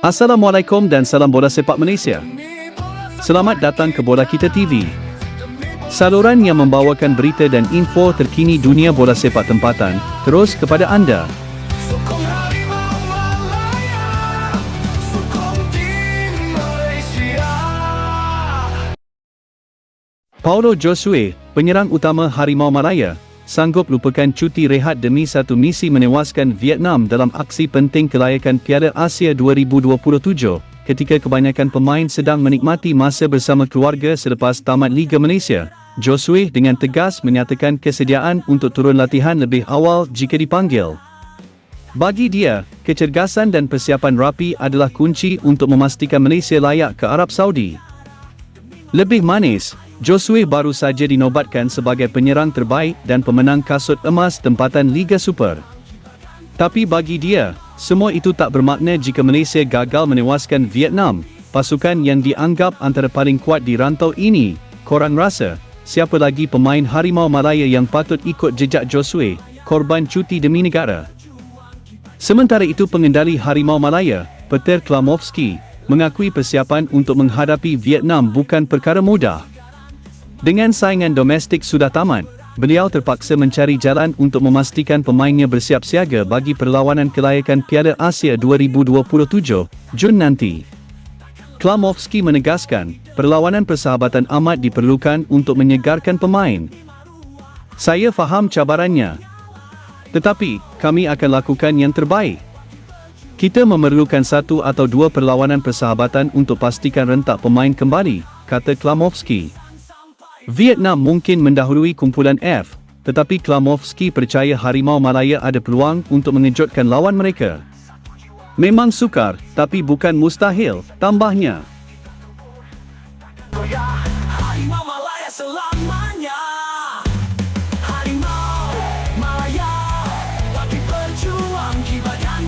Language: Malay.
Assalamualaikum dan salam bola sepak Malaysia. Selamat datang ke Bola Kita TV. Saluran yang membawakan berita dan info terkini dunia bola sepak tempatan terus kepada anda. Paulo Josue, penyerang utama Harimau Malaya, sanggup lupakan cuti rehat demi satu misi menewaskan Vietnam dalam aksi penting kelayakan Piala Asia 2027 ketika kebanyakan pemain sedang menikmati masa bersama keluarga selepas tamat Liga Malaysia. Josue dengan tegas menyatakan kesediaan untuk turun latihan lebih awal jika dipanggil. Bagi dia, kecergasan dan persiapan rapi adalah kunci untuk memastikan Malaysia layak ke Arab Saudi. Lebih manis, Josue baru saja dinobatkan sebagai penyerang terbaik dan pemenang kasut emas tempatan Liga Super. Tapi bagi dia, semua itu tak bermakna jika Malaysia gagal menewaskan Vietnam, pasukan yang dianggap antara paling kuat di rantau ini. Korang rasa, siapa lagi pemain Harimau Malaya yang patut ikut jejak Josue, korban cuti demi negara? Sementara itu pengendali Harimau Malaya, Peter Klamovski, mengakui persiapan untuk menghadapi Vietnam bukan perkara mudah. Dengan saingan domestik sudah tamat, beliau terpaksa mencari jalan untuk memastikan pemainnya bersiap siaga bagi perlawanan kelayakan Piala Asia 2027, Jun nanti. Klamovski menegaskan, perlawanan persahabatan amat diperlukan untuk menyegarkan pemain. Saya faham cabarannya, tetapi, kami akan lakukan yang terbaik. Kita memerlukan satu atau dua perlawanan persahabatan untuk pastikan rentak pemain kembali, kata Klamovski. Vietnam mungkin mendahului kumpulan F, tetapi Klamovski percaya Harimau Malaya ada peluang untuk mengejutkan lawan mereka. Memang sukar, tapi bukan mustahil, tambahnya.